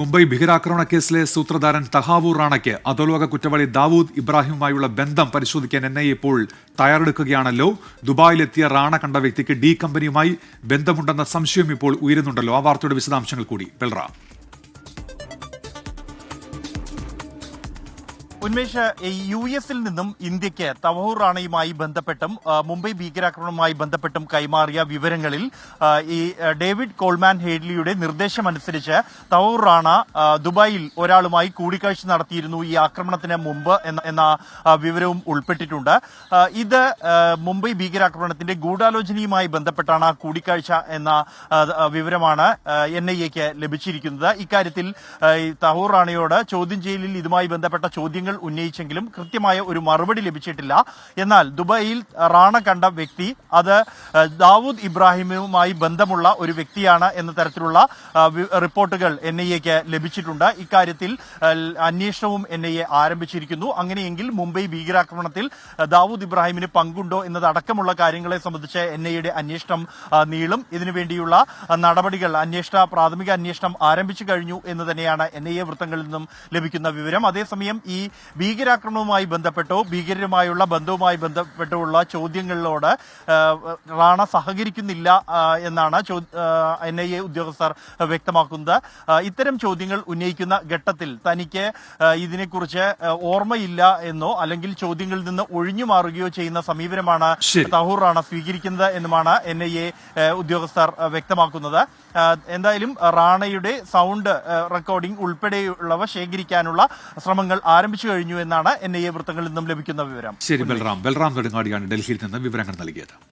മുംബൈ ഭീകരാക്രമണ കേസിലെ സൂത്രധാരൻ തഹാവൂർ റാണയ്ക്ക് അധോലോക കുറ്റവാളി ദാവൂദ് ഇബ്രാഹിമുമായുള്ള ബന്ധം പരിശോധിക്കാൻ എൻ ഐ ഇപ്പോൾ തയ്യാറെടുക്കുകയാണല്ലോ. ദുബായിലെത്തിയ റാണ കണ്ട വ്യക്തിക്ക് ഡി കമ്പനിയുമായി ബന്ധമുണ്ടെന്ന സംശയം ഇപ്പോൾ ഉയരുന്നുണ്ടല്ലോ. ആ വാർത്തയുടെ വിശദാംശങ്ങൾ കൂടി. ബൽറാം. ഉന്മേഷ് യു എസിൽ നിന്നും ഇന്ത്യയ്ക്ക് തവഹൂർ റാണയുമായി ബന്ധപ്പെട്ടും മുംബൈ ഭീകരാക്രമണവുമായി ബന്ധപ്പെട്ടും കൈമാറിയ വിവരങ്ങളിൽ ഈ ഡേവിഡ് കോൾമാൻ ഹേഡ്ലിയുടെ നിർദ്ദേശമനുസരിച്ച് തവഹൂർ റാണ ദുബായിൽ ഒരാളുമായി കൂടിക്കാഴ്ച നടത്തിയിരുന്നു ഈ ആക്രമണത്തിന് മുമ്പ് എന്ന വിവരവും ഉൾപ്പെട്ടിട്ടുണ്ട്. ഇത് മുംബൈ ഭീകരാക്രമണത്തിന്റെ ഗൂഢാലോചനയുമായി ബന്ധപ്പെട്ടാണ് ആ കൂടിക്കാഴ്ച എന്ന വിവരമാണ് എൻ ഐ എക്ക് ലഭിച്ചിരിക്കുന്നത്. ഇക്കാര്യത്തിൽ തഹൂർ റാണയോട് ചോദ്യം ചെയ്യലിൽ ഇതുമായി ബന്ധപ്പെട്ട ചോദ്യങ്ങൾ ഉന്നയിച്ചെങ്കിലും കൃത്യമായ ഒരു മറുപടി ലഭിച്ചിട്ടില്ല. എന്നാൽ ദുബായിൽ റാണ കണ്ട വ്യക്തി അത് ദാവൂദ് ഇബ്രാഹിമുമായി ബന്ധമുള്ള ഒരു വ്യക്തിയാണ് എന്ന തരത്തിലുള്ള റിപ്പോർട്ടുകൾ എൻ ഐ എക്ക് ലഭിച്ചിട്ടുണ്ട്. ഇക്കാര്യത്തിൽ അന്വേഷണവും എൻ ഐ എ ആരംഭിച്ചിരിക്കുന്നു. അങ്ങനെയെങ്കിൽ മുംബൈ ഭീകരാക്രമണത്തിൽ ദാവൂദ് ഇബ്രാഹിമിന് പങ്കുണ്ടോ എന്നതടക്കമുള്ള കാര്യങ്ങളെ സംബന്ധിച്ച് എൻ ഐ എയുടെ അന്വേഷണം നീളും. ഇതിനുവേണ്ടിയുള്ള നടപടികൾ അന്വേഷണ പ്രാഥമിക അന്വേഷണം ആരംഭിച്ചു കഴിഞ്ഞു എന്ന് തന്നെയാണ് എൻ ഐ എ വൃത്തങ്ങളിൽ നിന്നും ലഭിക്കുന്ന വിവരം. അതേസമയം ഈ ഭീകരാക്രമണവുമായി ബന്ധപ്പെട്ടോ ഭീകരരുമായുള്ള ബന്ധവുമായി ബന്ധപ്പെട്ടുള്ള ചോദ്യങ്ങളിലോട് റാണ സഹകരിക്കുന്നില്ല എന്നാണ് എൻ ഐ എ ഉദ്യോഗസ്ഥർ വ്യക്തമാക്കുന്നത് ഇത്തരം ചോദ്യങ്ങൾ ഉന്നയിക്കുന്ന ഘട്ടത്തിൽ തനിക്ക് ഇതിനെക്കുറിച്ച് ഓർമ്മയില്ല എന്നോ അല്ലെങ്കിൽ ചോദ്യങ്ങളിൽ നിന്ന് ഒഴിഞ്ഞു മാറുകയോ ചെയ്യുന്ന സമീപനമാണ്. തഹൂർ റാണ സ്വീകരിക്കുന്നത് എന്നുമാണ് എൻ ഐ എ ഉദ്യോഗസ്ഥർ വ്യക്തമാക്കുന്നത് എന്തായാലും റാണയുടെ സൗണ്ട് റെക്കോർഡിംഗ് ഉൾപ്പെടെയുള്ളവ ശേഖരിക്കാനുള്ള ശ്രമങ്ങൾ ആരംഭിച്ചു കഴിഞ്ഞു എന്നാണ് എൻ ഐ എ വൃത്തങ്ങളിൽ നിന്നും ലഭിക്കുന്ന വിവരം. ശരി ബൽറാം. ബൽറാം നെടുങ്ങാടിയാണ് ഡൽഹിയിൽ നിന്ന് വിവരങ്ങൾ നൽകിയത്.